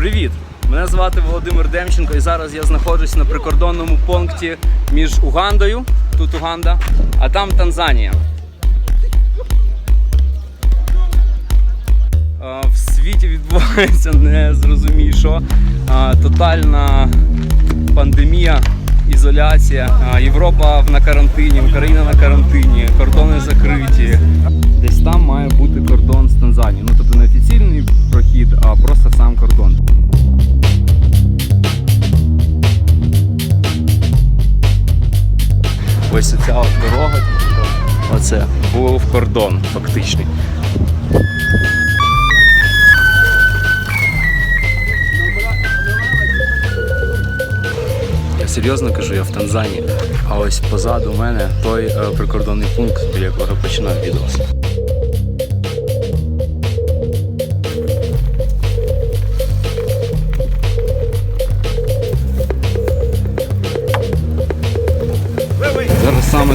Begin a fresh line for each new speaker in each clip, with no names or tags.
Привіт! Мене звати Володимир Демченко і зараз я знаходжусь на прикордонному пункті між Угандою, тут Уганда, а там Танзанія. В світі відбувається не зрозумій що. Тотальна пандемія, ізоляція. Європа на карантині, Україна на карантині, кордони закриті. Просто сам кордон. Ось ця от дорога. Оце був кордон фактичний. Я серйозно кажу, я в Танзанії. А ось позаду мене той е, прикордонний пункт, біля якого я починав відос.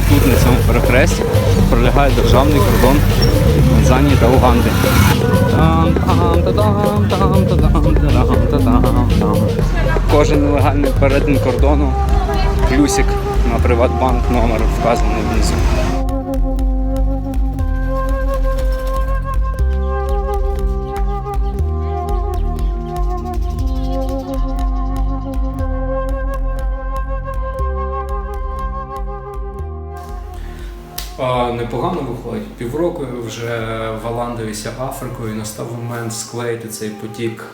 Тут, на цьому перехресті, пролягає державний кордон Танзанії та Уганди. Кожен нелегальний перетин кордону, плюсик на Приватбанк номер вказаний внизу. А, Непогано виходить. Півроку вже валандуюся Африкою. Настав момент склеїти цей потік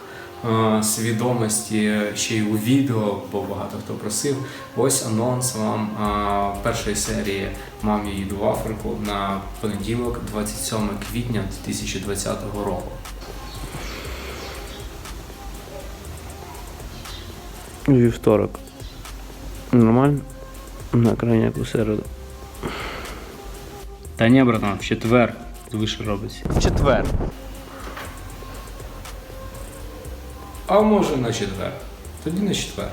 свідомості ще й у відео, бо багато хто просив. Ось анонс вам е, першої серії Мам я їду в Африку на понеділок, 27 квітня 2020 року.
Вівторок. Нормально? На крайняку середу.
Та ні, братан, в четвер вище робиться.
В Четвер.
А може на четвер. Тоді на четвер.